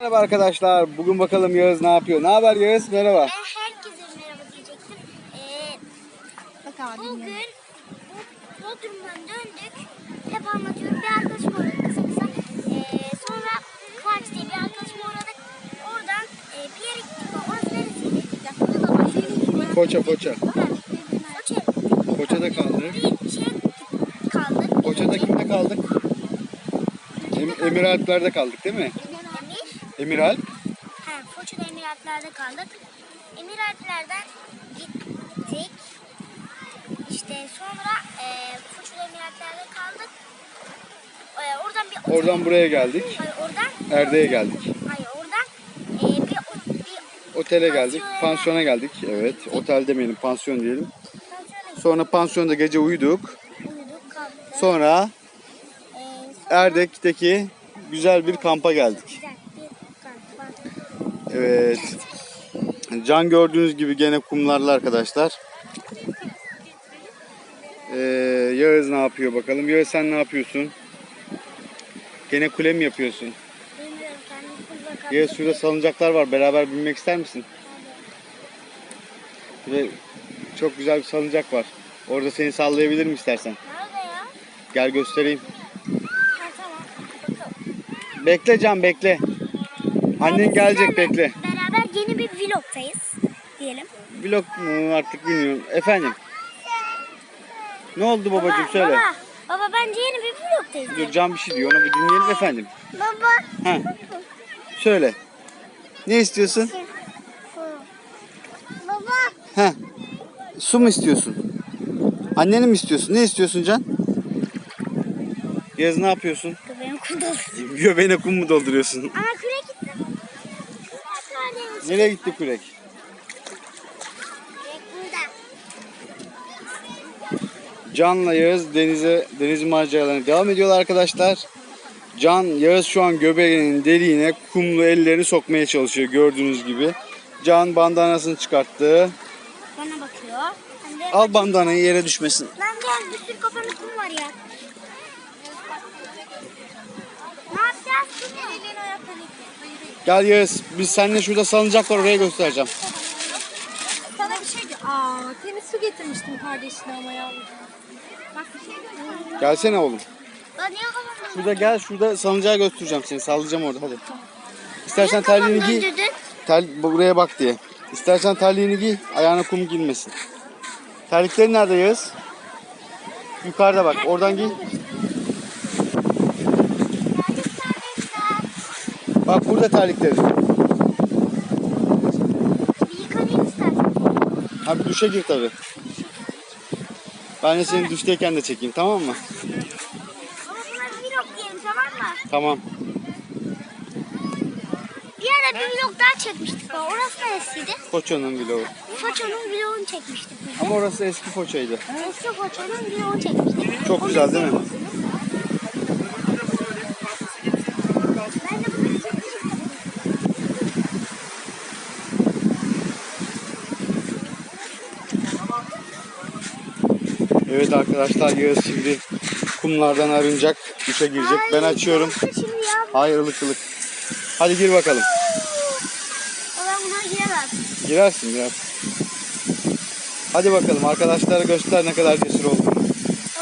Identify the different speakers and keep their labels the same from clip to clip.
Speaker 1: Merhaba arkadaşlar. Bugün bakalım Yağız ne yapıyor? Ne haber Yağız? Merhaba.
Speaker 2: Ben herkese merhaba diyecektim. Ee,
Speaker 3: Bak abi.
Speaker 2: bugün bu Bodrum'dan döndük. Hep anlatıyorum. Bir arkadaşım uğradık kısa kısa. Ee, sonra Quarks diye bir arkadaşıma uğradık. Oradan e, bir yere gittik. Orası neresiydi? Yakında da var.
Speaker 1: Foça Foça.
Speaker 2: Foça.
Speaker 1: Foça'da kaldık.
Speaker 2: Bir şeye kaldık.
Speaker 1: Foça'da kimde kaldık? Em- Emiralpler'de kaldık değil mi?
Speaker 2: Emir.
Speaker 1: Emiralp.
Speaker 2: Ha, Foça'da Emiratlar'da kaldık. Emiratlar'dan gittik. İşte sonra e, Foça'da Emiratlar'da kaldık. E, oradan bir
Speaker 1: Oradan buraya geldik.
Speaker 2: Hayır, oradan
Speaker 1: Erde'ye geldik.
Speaker 2: Hayır oradan e, bir, bir
Speaker 1: Otele geldik. Pansiyona geldik. Evet. Otel demeyelim. Pansiyon diyelim. Sonra pansiyonda gece uyuduk.
Speaker 2: uyuduk kaldık.
Speaker 1: Sonra
Speaker 2: E, sonra
Speaker 1: Erdek'teki güzel bir kampa geldik.
Speaker 2: güzel bir kamp var.
Speaker 1: Evet. Can gördüğünüz gibi gene kumlarla arkadaşlar. Ee, Yağız ne yapıyor bakalım? Yağız sen ne yapıyorsun? Gene kule mi yapıyorsun?
Speaker 2: Bilmiyorum kendim.
Speaker 1: Yağız şurada salıncaklar var. Beraber binmek ister misin? Şurada çok güzel bir salıncak var. Orada seni sallayabilir mi istersen?
Speaker 2: Nerede ya?
Speaker 1: Gel göstereyim.
Speaker 2: Ha tamam. Bakalım.
Speaker 1: Bekle Can bekle. Annen gelecek bekle.
Speaker 2: Beraber yeni bir vlogtayız diyelim.
Speaker 1: Vlog mu artık bilmiyorum. Efendim? Ne oldu babacığım
Speaker 2: Baba,
Speaker 1: söyle.
Speaker 2: Baba, baba bence yeni bir vlogtayız.
Speaker 1: Dur Can bir şey diyor onu bir dinleyelim efendim.
Speaker 2: Baba.
Speaker 1: Ha. Söyle. Ne istiyorsun?
Speaker 2: Baba.
Speaker 1: Ha. Su mu istiyorsun? Anneni mi istiyorsun? Ne istiyorsun Can? Yaz ne yapıyorsun?
Speaker 2: Benim kurdalı.
Speaker 1: Göbeğine kum mu dolduruyorsun?
Speaker 2: Küre
Speaker 1: Nereye gitti
Speaker 2: burada.
Speaker 1: Can'la Yağız denize deniz maceralarına devam ediyorlar arkadaşlar. Can Yağız şu an göbeğinin deliğine kumlu ellerini sokmaya çalışıyor gördüğünüz gibi. Can bandanasını çıkarttı.
Speaker 2: Bana bakıyor.
Speaker 1: Al bandanayı yere düşmesin.
Speaker 2: Lan gel bir sürü kafanın kum var ya. Ne yapacağız şimdi? Elini ayaklarını
Speaker 1: Gel Yağız biz seninle şurada salıncak var oraya göstereceğim.
Speaker 3: Sana bir şey. Aa, temiz su getirmiştim kardeşine ama yavrum. Bak bir şey diyor.
Speaker 1: Gelsene oğlum.
Speaker 2: Lan niye kafamı
Speaker 1: Şurada gel şurada salıncağı göstereceğim seni sallayacağım orada hadi. İstersen terliğini giy.
Speaker 2: döndürdün?
Speaker 1: Tel, buraya bak diye. İstersen terliğini giy ayağına kum girmesin. Terliklerin nerede Yağız? Yukarıda bak oradan giy. Bak burada terlikleri.
Speaker 2: İstersen.
Speaker 1: Abi duşa gir tabi. Ben de seni duştayken de çekeyim tamam mı?
Speaker 2: Ama buna bir vlog diyelim tamam mı?
Speaker 1: Tamam.
Speaker 2: Bir ara bir vlog daha çekmiştik. o. Orası neresiydi?
Speaker 1: Foça'nın vlogu.
Speaker 2: Foça'nın vlogunu çekmiştik. biz.
Speaker 1: Ama orası eski Foça'ydı.
Speaker 2: Eski Foça'nın vlogunu çekmiştik.
Speaker 1: Çok güzel değil mi?
Speaker 2: Ben de bunu çekmiştim.
Speaker 1: Evet arkadaşlar Yağız şimdi kumlardan arınacak. Duşa girecek. Ben açıyorum. Hayır ılık ılık. Hadi gir bakalım.
Speaker 2: Ben buna giremem.
Speaker 1: Girersin girersin. Hadi bakalım arkadaşlara göster ne kadar cesur olduğunu.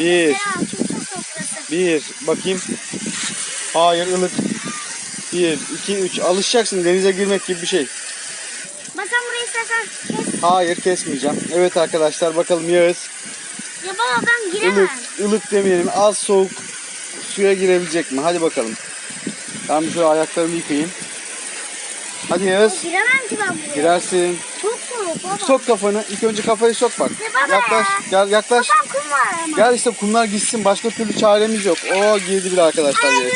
Speaker 1: Bir, bir, bakayım. Hayır ılık. Bir, iki, üç. Alışacaksın denize girmek gibi bir şey.
Speaker 2: Bak sen burayı istersen kes.
Speaker 1: Hayır kesmeyeceğim. Evet arkadaşlar bakalım Yağız.
Speaker 2: Ya baba ben giremem.
Speaker 1: Ilık, ılık demeyelim az soğuk suya girebilecek mi? Hadi bakalım. Ben bir şöyle ayaklarımı yıkayayım. Hadi Yağız.
Speaker 2: Giremem ki ben buraya.
Speaker 1: Girersin.
Speaker 2: Çok soğuk baba.
Speaker 1: Sok kafanı. İlk önce kafayı sok bak.
Speaker 2: Ne baba
Speaker 1: Yaklaş.
Speaker 2: ya?
Speaker 1: Gel yaklaş.
Speaker 2: Kafam kum var ama.
Speaker 1: Gel işte kumlar gitsin. Başka türlü çaremiz yok. Oo girdi bile arkadaşlar.
Speaker 2: Ayoli,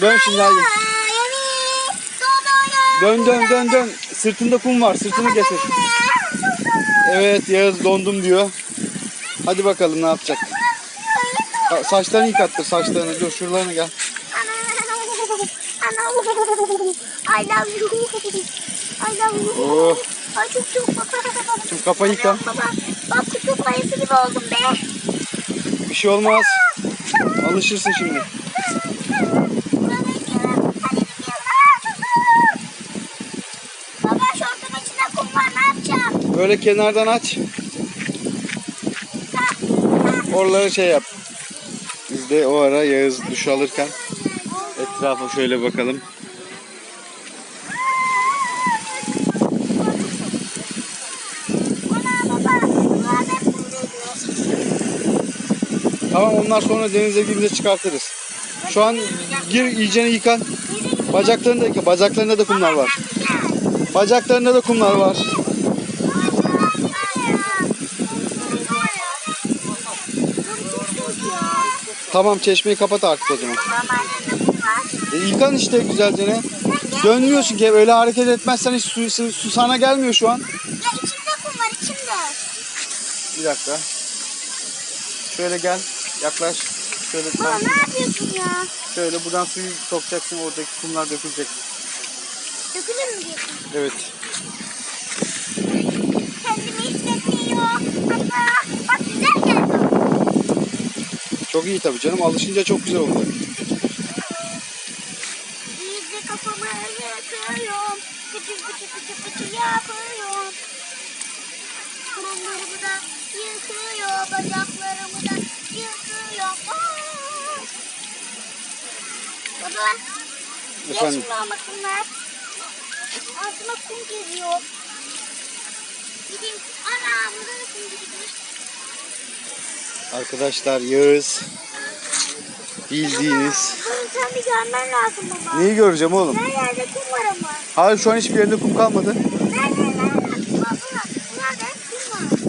Speaker 1: Dön şimdi hadi. Dön dön dön dön. Sırtında kum var. Sırtını getir. Evet Yağız dondum diyor. Hadi bakalım ne yapacak. Saçlarını yıkattır saçlarını. Dur şuralarını gel.
Speaker 2: I love you. I love you.
Speaker 1: Oh.
Speaker 2: Ay çok çok
Speaker 1: Şimdi kafa yıka.
Speaker 2: Baba, bak kutu payası gibi oldum be.
Speaker 1: Bir şey olmaz. Alışırsın şimdi.
Speaker 2: Baba şortum içinde kum var ne yapacağım?
Speaker 1: Böyle kenardan aç. Oraları şey yap. Biz de o ara Yağız duş alırken etrafa şöyle bakalım. Tamam onlar sonra denize girince çıkartırız. Şu an gir iyicene yıkan. Bacaklarını da yıka. Bacaklarında da kumlar var. Bacaklarında da kumlar var. Tamam çeşmeyi kapat artık o zaman. E, yıkan işte güzelce ne? Dönmüyorsun ki öyle hareket etmezsen hiç su, su, su sana gelmiyor şu an.
Speaker 2: Ya içimde kum var içimde.
Speaker 1: Bir dakika. Şöyle gel. Yaklaş. Şöyle
Speaker 2: Baba ne yapıyorsun ya?
Speaker 1: şöyle buradan suyu sokacaksın oradaki kumlar dökülecek.
Speaker 2: Dökülür mü diyorsun?
Speaker 1: Evet.
Speaker 2: Kendimi hissetmiyorum. Baba bak güzel geldi.
Speaker 1: Çok iyi tabii canım. Alışınca çok güzel olacak.
Speaker 2: İyice kafamı yakıyorum. Pıtır pıtır pıtır pıtır yapıyorum. Kollarımı da yıkıyor. Bacaklarımı da yıkıyor. Aa! Baba
Speaker 1: Efendim.
Speaker 2: geçme ama kumlar. Altıma kum geziyor. Gideyim. Ana burada da kum geziyor.
Speaker 1: Arkadaşlar Yağız bildiğiniz.
Speaker 2: Sen bir görmen lazım baba.
Speaker 1: Neyi göreceğim oğlum?
Speaker 2: Her yerde kum var ama.
Speaker 1: Hayır şu an hiçbir yerinde kum kalmadı.
Speaker 2: Nerede nerede? Baba nerede kum var?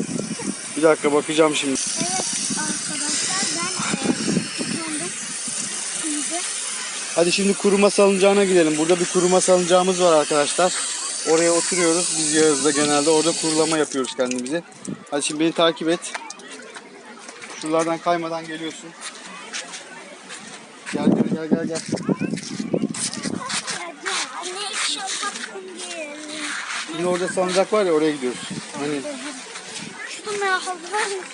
Speaker 1: Bir dakika bakacağım şimdi.
Speaker 2: Evet arkadaşlar ben e.
Speaker 1: Hadi şimdi kuruma salıncağına gidelim. Burada bir kuruma salıncağımız var arkadaşlar. Oraya oturuyoruz. Biz Yağız'la genelde orada kurulama yapıyoruz kendimizi. Hadi şimdi beni takip et. Şuralardan kaymadan geliyorsun. Gel gel gel gel gel. Şimdi orada salıncak var ya oraya gidiyoruz. Hani
Speaker 2: Şunu merak ediyorum.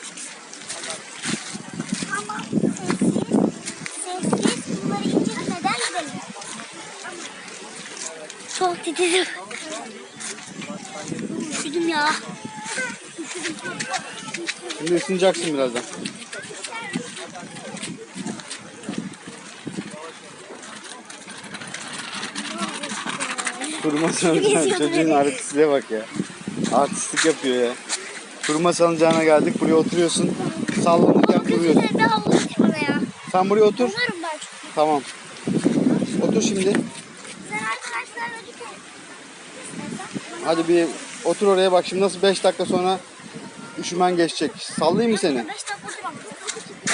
Speaker 2: Çok titredim. Üşüdüm ya.
Speaker 1: Şimdi ısınacaksın birazdan. Kuruma salıncağına çocuğun artistliğe bak ya. Artistlik yapıyor ya. Kuruma salıncağına geldik. Buraya oturuyorsun. Sallanırken
Speaker 2: buraya.
Speaker 1: Sen buraya otur. Tamam. Otur şimdi. Hadi bir otur oraya bak. Şimdi nasıl 5 dakika sonra üşümen geçecek. Sallayayım mı seni?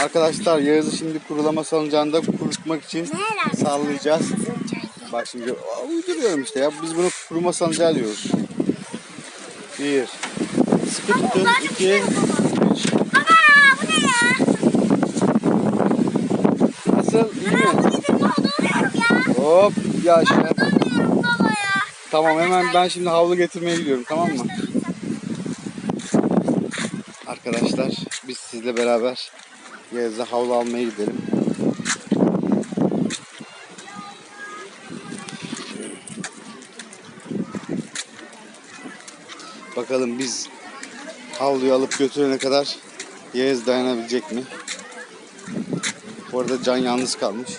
Speaker 1: Arkadaşlar Yağız'ı şimdi kurulama salıncağında kurutmak için sallayacağız. Bak şimdi uyduruyorum işte ya. Biz bunu kuruma salıncağı diyoruz. Bir. Sıkı tutun. İki. Üç.
Speaker 2: Baba bu ne ya?
Speaker 1: Nasıl? İyi mi? Hop. Ya
Speaker 2: ya.
Speaker 1: Tamam hemen ben şimdi havlu getirmeye gidiyorum tamam mı? Arkadaşlar biz sizle beraber Yağız'a havlu almaya gidelim. Bakalım biz havluyu alıp götürene kadar Yağız dayanabilecek mi? Bu arada Can yalnız kalmış.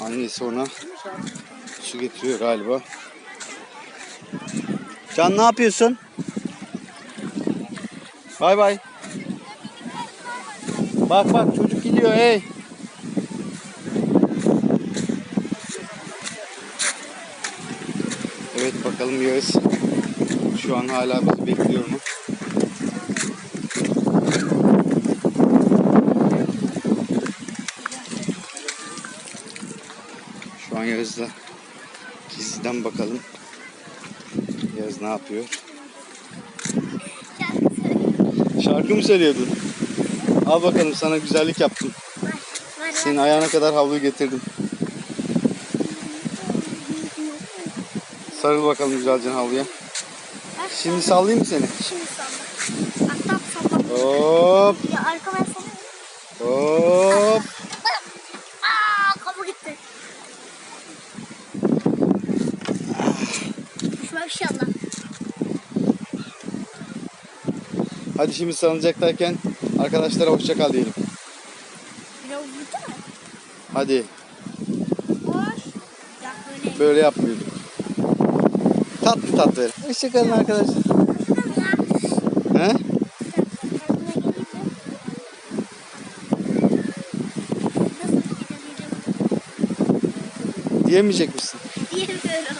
Speaker 1: Annesi ona su getiriyor galiba. Can ne yapıyorsun? Bay bay. Bak bak çocuk gidiyor hey. Evet bakalım Yağız. Şu an hala bizi bekliyor mu? Şu an Yağız'la gizliden bakalım. Yağız ne yapıyor? Şarkı mı söylüyordun? Al bakalım sana güzellik yaptım. Senin ayağına kadar havluyu getirdim. Sarıl bakalım güzelce havluya. Şimdi sallayayım mı seni?
Speaker 2: Şimdi salla. Hatta salla.
Speaker 1: Hop
Speaker 2: Ya arkama salla.
Speaker 1: hop.
Speaker 2: Aa kapı gitti. İnşallah.
Speaker 1: Hadi şimdi salınacaktayken arkadaşlara hoşça kal diyelim.
Speaker 2: Biraz vurdu mu?
Speaker 1: Hadi
Speaker 2: Hoş. Böyle.
Speaker 1: yapmıyorduk. Tatlı tatlı. Hoşça kalın arkadaşlar. He? Diyemeyecek misin?
Speaker 2: Diyemiyorum.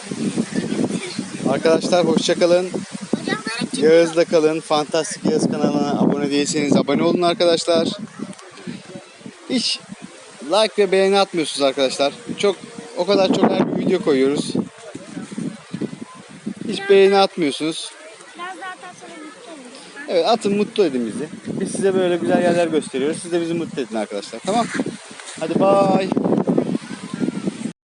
Speaker 1: Arkadaşlar hoşça kalın.
Speaker 2: Ocaklara çıkıyor.
Speaker 1: Yağız'da kalın. Fantastik Yağız kanalına abone değilseniz abone olun arkadaşlar. Hiç like ve beğeni atmıyorsunuz arkadaşlar. Çok o kadar çok her bir video koyuyoruz. Hiç beğeni atmıyorsunuz. Evet atın mutlu edin bizi. Biz size böyle güzel yerler gösteriyoruz. Siz de bizi mutlu edin arkadaşlar. Tamam. Hadi bay.